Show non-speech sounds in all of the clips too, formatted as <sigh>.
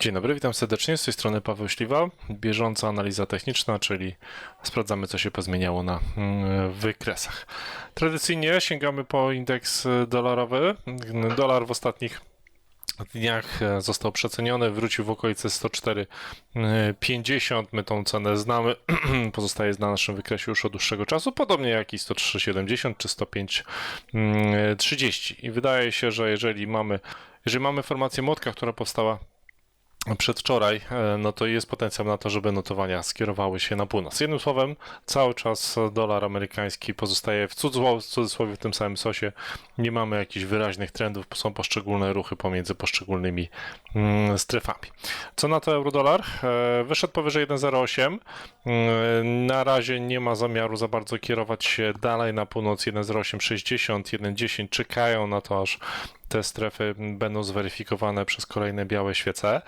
Dzień dobry, witam serdecznie. Z tej strony Paweł Śliwa. Bieżąca analiza techniczna, czyli sprawdzamy, co się pozmieniało na mm, wykresach. Tradycyjnie sięgamy po indeks dolarowy. Dolar w ostatnich dniach e, został przeceniony, wrócił w okolice 104,50. My tą cenę znamy, <clears throat> pozostaje na naszym wykresie już od dłuższego czasu, podobnie jak i 103,70 czy 105,30. I wydaje się, że jeżeli mamy, jeżeli mamy formację młotka, która powstała przedwczoraj, e, no to jest potencjał na to, żeby notowania skierowały się na północ. Jednym słowem, cały czas dolar amerykański pozostaje w cudzysłowie, w cudzysłowie w tym samym sosie. Nie mamy jakichś wyraźnych trendów, są poszczególne ruchy pomiędzy poszczególnymi mm, strefami. Co na to euro-dolar? E, Wyszedł powyżej 1,08. Mm, Na razie nie ma zamiaru za bardzo kierować się dalej na północ 1,0860, 1,10. Czekają na to, aż te strefy będą zweryfikowane przez kolejne białe świece.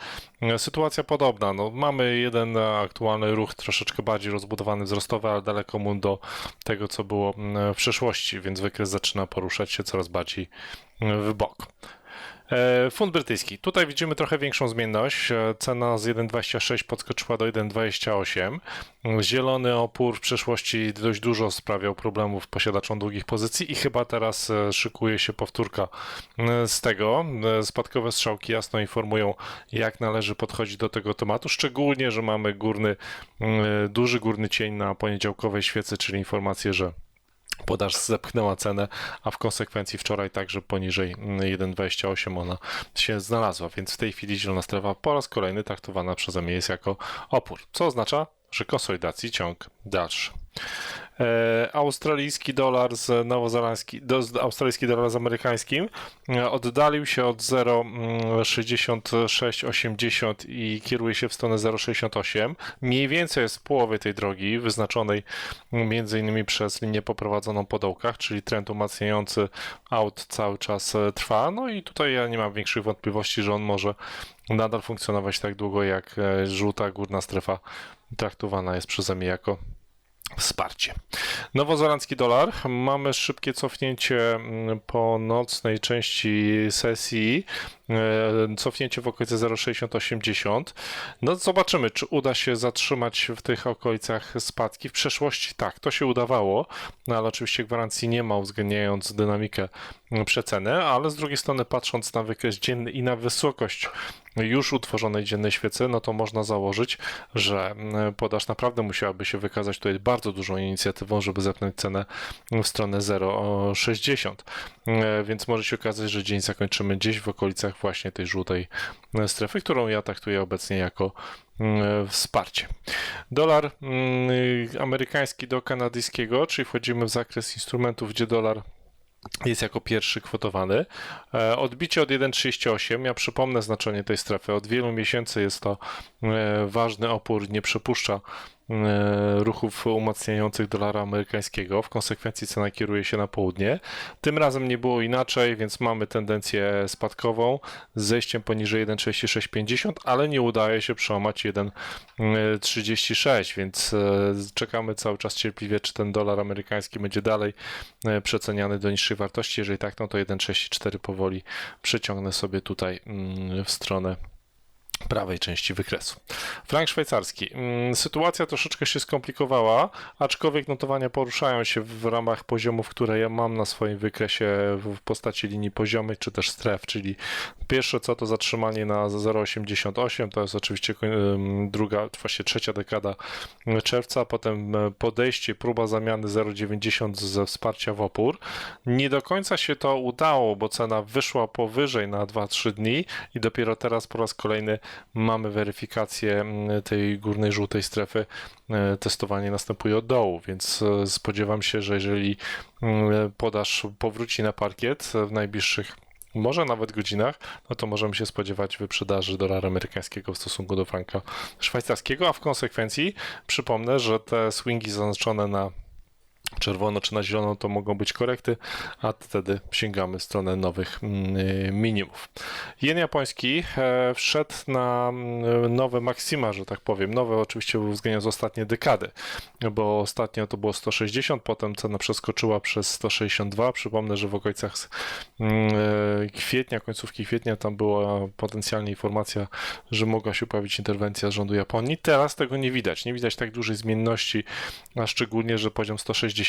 Sytuacja podobna. No, mamy jeden aktualny ruch troszeczkę bardziej rozbudowany wzrostowy, ale daleko mu do tego, co było mm, w przeszłości, więc wykres zaczyna poruszać się coraz bardziej mm, w bok. E, Funt brytyjski. Tutaj widzimy trochę większą zmienność. E, Cena z 1,26 podskoczyła do 1,28. Zielony opór w przeszłości dość dużo sprawiał problemów posiadaczom długich pozycji i chyba teraz e, szykuje się powtórka z tego. Spadkowe strzałki jasno informują, jak należy podchodzić do tego tematu, szczególnie, że mamy górny, duży górny cień na poniedziałkowej świecy, czyli informację, że podaż zepchnęła cenę, a w konsekwencji wczoraj także poniżej mm, 1,28 ona się znalazła, więc w tej chwili zielona strefa po raz kolejny traktowana przeze mnie jest jako opór, co oznacza, że konsolidacji ciąg dalszy. E, australijski dolar z nowozelandzki, do, australijski dolar z amerykańskim e, oddalił się od 0,6680 i kieruje się w stronę 0,68. Mniej więcej jest w połowie tej drogi, wyznaczonej między innymi przez linię poprowadzoną po dołkach, czyli trend umacniający aut cały czas e, trwa. No i tutaj ja nie mam większych wątpliwości, że on może nadal funkcjonować tak długo, jak e, żółta górna strefa traktowana jest przeze mnie jako wsparcie. Nowozelandzki dolar. Mamy szybkie cofnięcie mm, po nocnej części sesji. E, Cofnięcie w okolicy 0,6080. No zobaczymy, czy uda się zatrzymać w tych okolicach spadki. W przeszłości tak, to się udawało, no ale oczywiście gwarancji nie ma, uwzględniając dynamikę przeceny, ale z drugiej strony patrząc na wykres dzienny i na wysokość już utworzonej dziennej świecy, no to można założyć, że mm, podaż naprawdę musiałaby się wykazać tutaj bardzo dużą inicjatywą, żeby zepchnąć cenę w stronę 0,60. E, Więc może się okazać, że dzień zakończymy gdzieś w okolicach właśnie tej żółtej strefy, którą ja traktuję obecnie jako mm, wsparcie. Dolar mm, amerykański do kanadyjskiego, czyli wchodzimy w zakres instrumentów, gdzie dolar jest jako pierwszy kwotowany. E, Odbicie od 1,38. Ja przypomnę znaczenie tej strefy. Od wielu miesięcy jest to e, ważny opór, nie przepuszcza e, ruchów umacniających dolara amerykańskiego. W konsekwencji cena kieruje się na południe. Tym razem nie było inaczej, więc mamy tendencję spadkową z zejściem poniżej 1,6650, ale nie udaje się przełamać 1,36, więc e, czekamy cały czas cierpliwie, czy ten dolar amerykański będzie dalej e, przeceniany do niższej wartości. Jeżeli tak, no to 1,64 powoli przeciągnę sobie tutaj mm, w stronę prawej części wykresu. Frank szwajcarski. Mm, Sytuacja troszeczkę się skomplikowała, aczkolwiek notowania poruszają się w ramach poziomów, które ja mam na swoim wykresie w postaci linii poziomych czy też stref, czyli pierwsze co to zatrzymanie na 0,88, to jest oczywiście druga, właśnie trzecia dekada czerwca, potem e, podejście, próba zamiany 0,90 ze wsparcia w opór. Nie do końca się to udało, bo cena wyszła powyżej na 2-3 dni i dopiero teraz po raz kolejny mamy weryfikację mm, tej górnej żółtej strefy. E, Testowanie następuje od dołu, więc e, spodziewam się, że jeżeli mm, podaż powróci na parkiet w najbliższych może nawet godzinach, no to możemy się spodziewać wyprzedaży dolara amerykańskiego w stosunku do franka szwajcarskiego, a w konsekwencji przypomnę, że te swingi zaznaczone na czerwono czy na zielono, to mogą być korekty, a wtedy sięgamy w stronę nowych mm, y, minimów. Jen japoński e, wszedł na mm, nowe maksima, że tak powiem. Nowe oczywiście uwzględniając ostatnie dekady, bo ostatnio to było 160, potem cena przeskoczyła przez 162. Przypomnę, że w okolicach mm, e, kwietnia, końcówki kwietnia tam była potencjalnie informacja, że mogła się pojawić interwencja rządu Japonii. Teraz tego nie widać. Nie widać tak dużej zmienności, a szczególnie, że poziom 160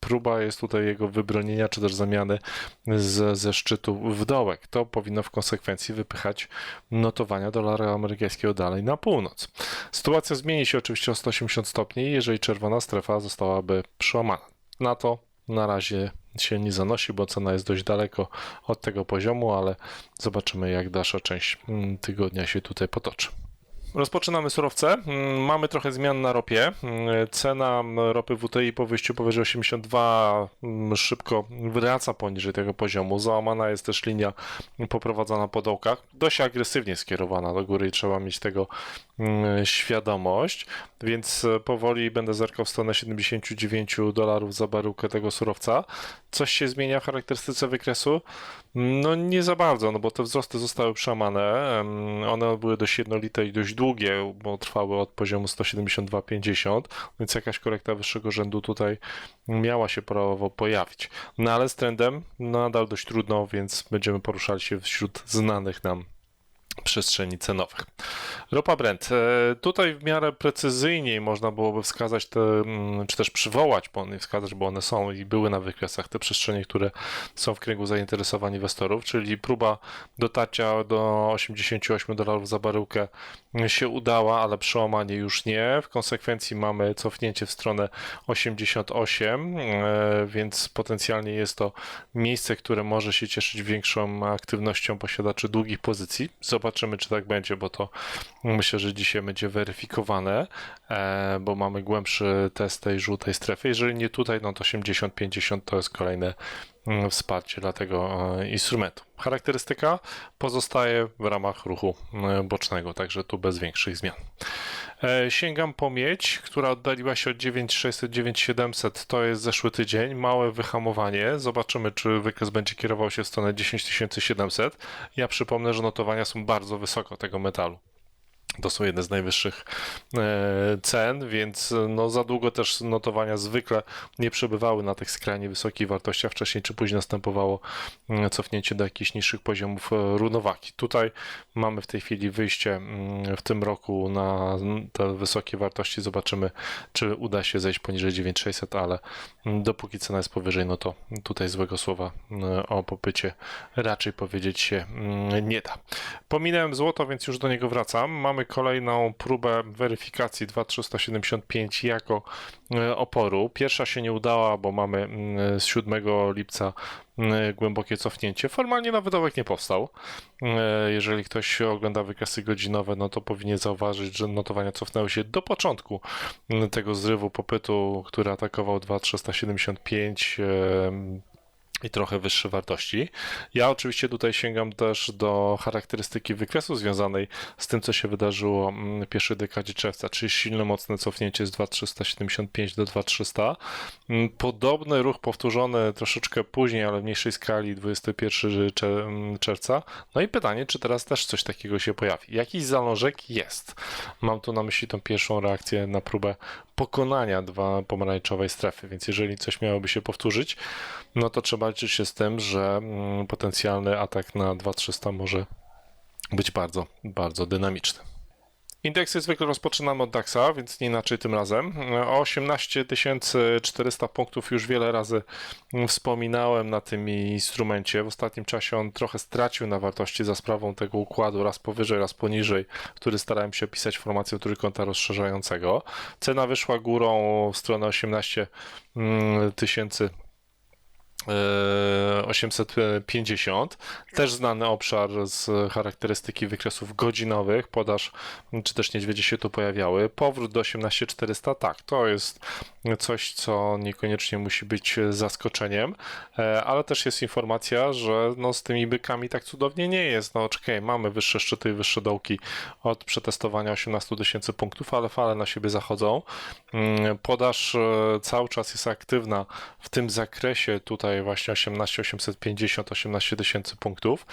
Próba jest tutaj jego wybronienia, czy też zamiany z, ze szczytu w dołek. To powinno w konsekwencji wypychać notowania dolara amerykańskiego dalej na północ. Sytuacja zmieni się oczywiście o 180 stopni, jeżeli czerwona strefa zostałaby przełamana. Na to na razie się nie zanosi, bo cena jest dość daleko od tego poziomu, ale zobaczymy, jak dalsza część mm, tygodnia się tutaj potoczy. Rozpoczynamy surowce. Mm, Mamy trochę zmian na ropie. Mm, Cena ropy WTI po wyjściu powyżej 82 mm, szybko wraca poniżej tego poziomu. Załamana jest też linia poprowadzona po dołkach. Dość agresywnie skierowana do góry i trzeba mieć tego świadomość. Więc e, powoli będę zerkał w stronę 79 dolarów za baryłkę tego surowca. Coś się zmienia w charakterystyce wykresu? No nie za bardzo, no bo te wzrosty zostały przełamane. Em, One były dość jednolite i dość długie, bo trwały od poziomu 172,50, więc jakaś korekta wyższego rzędu tutaj miała się prawo pojawić. No ale z trendem nadal dość trudno, więc będziemy poruszali się wśród znanych nam przestrzeni cenowych. Ropa Brent. E, Tutaj w miarę precyzyjniej można byłoby wskazać te, mm, czy też przywołać, bo nie wskazać, bo one są i były na wykresach, te przestrzenie, które są w kręgu zainteresowań inwestorów, czyli próba dotarcia do 88 dolarów za baryłkę się udała, ale przełamanie już nie. W konsekwencji mamy cofnięcie w stronę 88, e, więc potencjalnie jest to miejsce, które może się cieszyć większą aktywnością posiadaczy długich pozycji. Zobaczymy, czy tak będzie, bo to myślę, że dzisiaj będzie weryfikowane, e, bo mamy głębszy test tej żółtej strefy. Jeżeli nie tutaj, no to 80-50 to jest kolejne wsparcie dla tego e, instrumentu. Charakterystyka pozostaje w ramach ruchu e, bocznego, także tu bez większych zmian. E, Sięgam po miedź, która oddaliła się od 9600-9700, to jest zeszły tydzień, małe wyhamowanie. Zobaczymy, czy wykres będzie kierował się w stronę 10700. Ja przypomnę, że notowania są bardzo wysoko tego metalu. To są jedne z najwyższych e, cen, więc no, za długo też notowania zwykle nie przebywały na tych skrajnie wysokich wartościach. Wcześniej czy później następowało mm, cofnięcie do jakichś niższych poziomów e, równowagi. Tutaj mamy w tej chwili wyjście w tym roku na te wysokie wartości. Zobaczymy, czy uda się zejść poniżej 9600, ale dopóki cena jest powyżej, no to tutaj złego słowa o popycie raczej powiedzieć się nie da. Pominąłem złoto, więc już do niego wracam. Mamy kolejną próbę weryfikacji 2375 jako e, oporu. Pierwsza się nie udała, bo mamy mm, z 7 lipca mm, głębokie cofnięcie. Formalnie nowy dołek nie powstał. E, Jeżeli ktoś ogląda wykresy godzinowe, no to powinien zauważyć, że notowania cofnęły się do początku mm, tego zrywu popytu, który atakował 2375 em, i trochę wyższe wartości. Ja oczywiście tutaj sięgam też do charakterystyki wykresu związanej z tym, co się wydarzyło mm, w pierwszej dekadzie czerwca, czyli silne, mocne cofnięcie z 2375 do 2300. Mm, Podobny ruch powtórzony troszeczkę później, ale w mniejszej skali 21 czer- mm, czerwca. No i pytanie, czy teraz też coś takiego się pojawi. Jakiś zalążek jest. Mam tu na myśli tą pierwszą reakcję na próbę pokonania dwa pomarańczowej strefy, więc jeżeli coś miałoby się powtórzyć, no to trzeba liczyć się z tym, że mm, potencjalny atak na 2300 może być bardzo, bardzo dynamiczny. Indeksy zwykle rozpoczynamy od DAXa, więc nie inaczej tym razem. O 18 400 punktów już wiele razy wspominałem na tym instrumencie. W ostatnim czasie on trochę stracił na wartości za sprawą tego układu raz powyżej, raz poniżej, który starałem się opisać formacją trójkąta rozszerzającego. Cena wyszła górą w stronę 18 tysięcy e, 850. Też znany obszar z charakterystyki wykresów godzinowych, podaż czy też niedźwiedzie się tu pojawiały. Powrót do 18400, tak, to jest coś, co niekoniecznie musi być zaskoczeniem, e, ale też jest informacja, że no, z tymi bykami tak cudownie nie jest. No czekaj, mamy wyższe szczyty i wyższe dołki od przetestowania 18 tysięcy punktów, ale fale na siebie zachodzą. Mm, Podaż e, cały czas jest aktywna w tym zakresie tutaj właśnie 18 850 18 tysięcy punktów,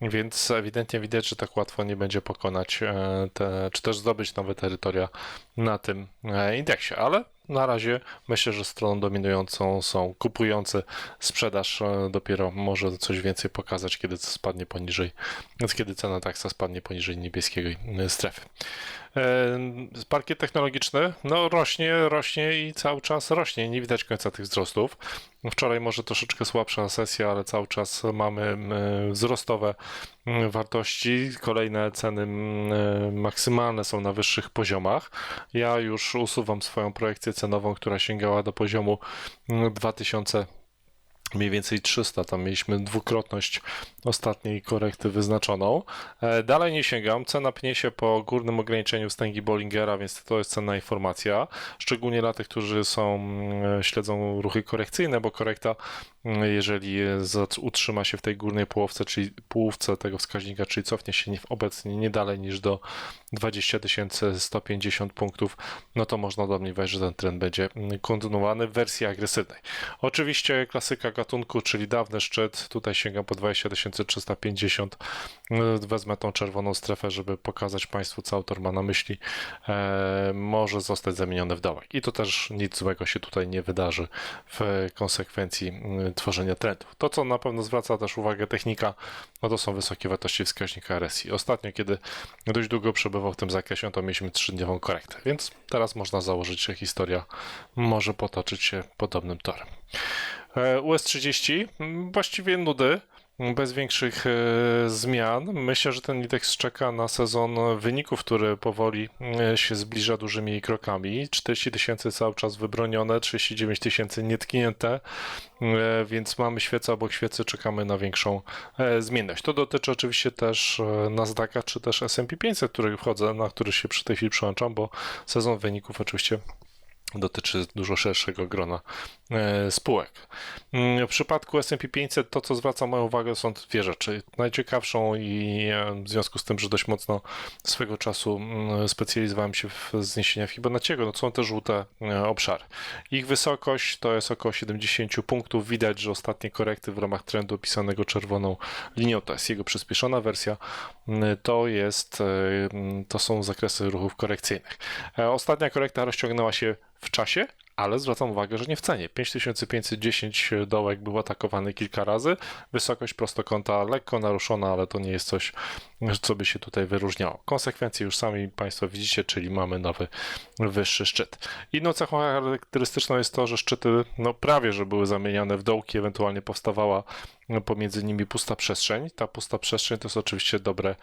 więc ewidentnie widać, że tak łatwo nie będzie pokonać e, te, czy też zdobyć nowe terytoria na tym e, indeksie, ale na razie myślę, że stroną dominującą są kupujący. Sprzedaż e, dopiero może coś więcej pokazać, kiedy spadnie poniżej, kiedy cena taksa spadnie poniżej niebieskiej strefy. Parkiet technologiczny no rośnie, rośnie i cały czas rośnie. Nie widać końca tych wzrostów. Wczoraj może troszeczkę słabsza sesja, ale cały czas mamy wzrostowe wartości. Kolejne ceny maksymalne są na wyższych poziomach. Ja już usuwam swoją projekcję cenową, która sięgała do poziomu m, 2000 mniej więcej 300, tam mieliśmy dwukrotność ostatniej korekty wyznaczoną. E, Dalej nie sięgam, cena pnie się po górnym ograniczeniu wstęgi Bollingera, więc to jest cenna informacja, szczególnie dla tych, którzy są, mm, śledzą ruchy korekcyjne, bo korekta, mm, jeżeli utrzyma się w tej górnej połówce, czyli połówce tego wskaźnika, czyli cofnie się nie- obecnie nie dalej niż do 20 150 punktów, no to można domniemywać, że ten trend będzie mm, kontynuowany w wersji agresywnej. Oczywiście klasyka gatunku, czyli dawny szczyt, tutaj sięgam po 20 350. Wezmę tą czerwoną strefę, żeby pokazać Państwu, co autor ma na myśli. E, może zostać zamieniony w dołek. I to też nic złego się tutaj nie wydarzy w konsekwencji mm, tworzenia trendów. To, co na pewno zwraca też uwagę technika, no to są wysokie wartości wskaźnika RSI. Ostatnio, kiedy dość długo przebywał w tym zakresie, to mieliśmy trzydniową korektę, więc teraz można założyć, że historia może potoczyć się podobnym torem. E, US30, mm, właściwie nudy, bez większych e, zmian. Myślę, że ten indeks czeka na sezon wyników, który powoli e, się zbliża dużymi krokami. 40 tysięcy cały czas wybronione, 39 tysięcy nietknięte, więc mamy świecę obok świecy, czekamy na większą zmienność. To dotyczy oczywiście też Nasdaqa czy też S&P 500, który wchodzę, na który się przy tej chwili przyłączam, bo sezon wyników oczywiście dotyczy dużo szerszego grona e, spółek. Mm, W przypadku S&P 500 to, co zwraca moją uwagę, są dwie rzeczy. Najciekawszą i e, w związku z tym, że dość mocno swego czasu mm, specjalizowałem się w zniesieniach Fibonacciego, no to są te żółte e, obszary. Ich wysokość to jest około 70 punktów. Widać, że ostatnie korekty w ramach trendu opisanego czerwoną linią, to jest jego przyspieszona wersja, mm, to jest, to są zakresy ruchów korekcyjnych. Ostatnia korekta rozciągnęła się w czasie, ale zwracam uwagę, że nie w cenie. 5510 dołek był atakowany kilka razy. Wysokość prostokąta lekko naruszona, ale to nie jest coś, co by się tutaj wyróżniało. Konsekwencje już sami Państwo widzicie, czyli mamy nowy, wyższy szczyt. Inną cechą charakterystyczną jest to, że szczyty no, prawie, że były zamieniane w dołki, ewentualnie powstawała pomiędzy nimi pusta przestrzeń. Ta pusta przestrzeń to jest oczywiście dobre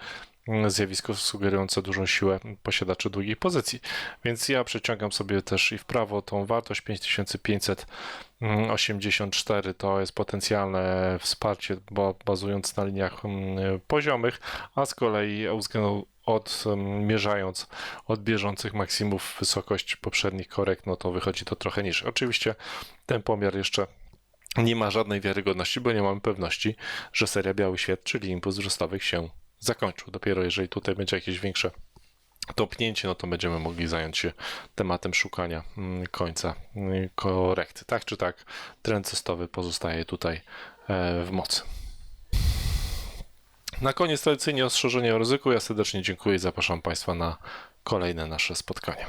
mm, zjawisko sugerujące dużą siłę posiadaczy długich pozycji. Więc ja przeciągam sobie też i w prawo tą wartość 5584 to jest potencjalne wsparcie, bo bazując na liniach mm, poziomych, a z kolei uwzględnią odmierzając od bieżących maksimów wysokość poprzednich korekt, no to wychodzi to trochę niżej. Oczywiście ten pomiar jeszcze nie ma żadnej wiarygodności, bo nie mamy pewności, że seria Biały Świat, czyli impuls wzrostowych się zakończył. Dopiero jeżeli tutaj będzie jakieś większe topnięcie, no to będziemy mogli zająć się tematem szukania mm, końca mm, korekty. Tak czy tak, trend cestowy pozostaje tutaj e, w mocy. Na koniec tradycyjnie ostrzeżenie o ryzyku. Ja serdecznie dziękuję i zapraszam Państwa na kolejne nasze spotkania.